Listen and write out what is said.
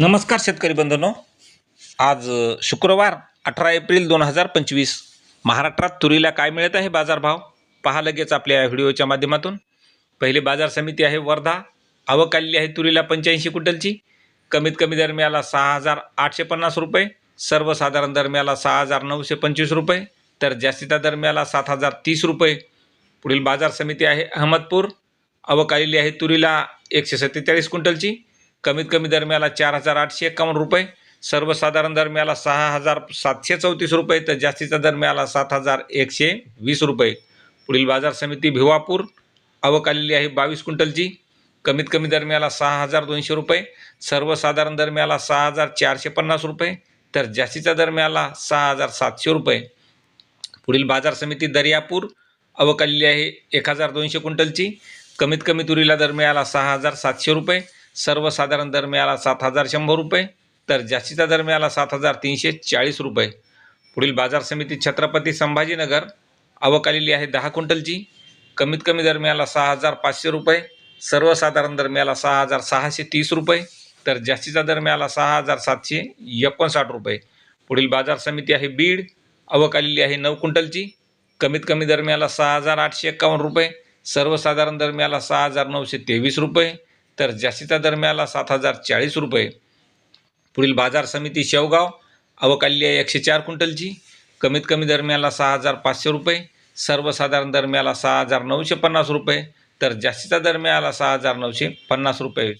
नमस्कार शेतकरी बंधनो. आज शुक्रवार अठरा एप्रिल दोन हजार पंचवीस. महाराष्ट्रात तुरीला काय मिळत आहे बाजारभाव? पहा लगेच आपल्या व्हिडिओच्या माध्यमातून. पहिली बाजार समिती आहे वर्धा. आवक आलेली आहे तुरीला पंच्याऐंशी क्विंटलची. कमीत कमी दरम्याला सहा हजार आठशे पन्नास रुपये. सर्वसाधारण दरम्याला सहा हजार नऊशे पंचवीस रुपये. तर जास्तीचा दरम्याला सात हजार तीस रुपये. पुढील बाजार समिती आहे अहमदपूर. आवक आलेली आहे तुरीला एकशे सत्तेचाळीस क्विंटलची. कमीत कमी दरम्याला चार हजार आठशे एकावन्न रुपये सर्वसाधारण दरम्याला सहा हजार सातशे चौतीस रुपये तर जास्तीचा दरम्याला सात हजार एकशे वीस रुपये. पुढील बाजार समिती भिवापूर आवक आलेली आहे बावीस क्विंटलची. कमीत कमी दरम्याला सहा हजार दोनशे रुपये सर्वसाधारण दरम्याला सहा हजार चारशे पन्नास रुपये तर जास्तीचा दरम्याला सहा हजार सातशे रुपये. पुढील बाजार समिती दर्यापूर आवक आलेली आहे एक हजार दोनशे क्विंटलची. कमीत कमी तुरीला दरम्याला सहा हजार सातशे रुपये सर्वसाधारण दर मिळाला सात हजार शंभर रुपये तर जास्तीचा दर मिळाला सात हजार तीनशे चाळीस रुपये. पुढील बाजार समिती छत्रपती संभाजीनगर आवक आलेली आहे दहा क्विंटलची. कमीत कमी दर मिळाला सहा हजार पाचशे रुपये सर्वसाधारण दर मिळाला सहा हजार सहाशे तीस रुपये तर जास्तीचा दर मिळाला सहा हजार सातशे एकोणसाठ रुपये. पुढील बाजार समिती आहे बीड आवक आलेली आहे नऊ क्विंटलची. कमीत कमी दर मिळाला सहा हजार आठशे एकावन्न रुपये सर्वसाधारण दर मिळाला सहा हजार नऊशे तेवीस रुपये तर जास्तीचा दर मिळाला सात हजार चाळीस रुपये. पुढील बाजार समिती शेवगाव आवक आहे एकशे चार क्विंटलची. कमीत कमी दर मिळाला सहा हजार पाचशे रुपये. सर्वसाधारण दर मिळाला सहा हजार नऊशे पन्नास रुपये. तर जास्तीचा दर मिळाला सहा हजार नऊशे पन्नास रुपये.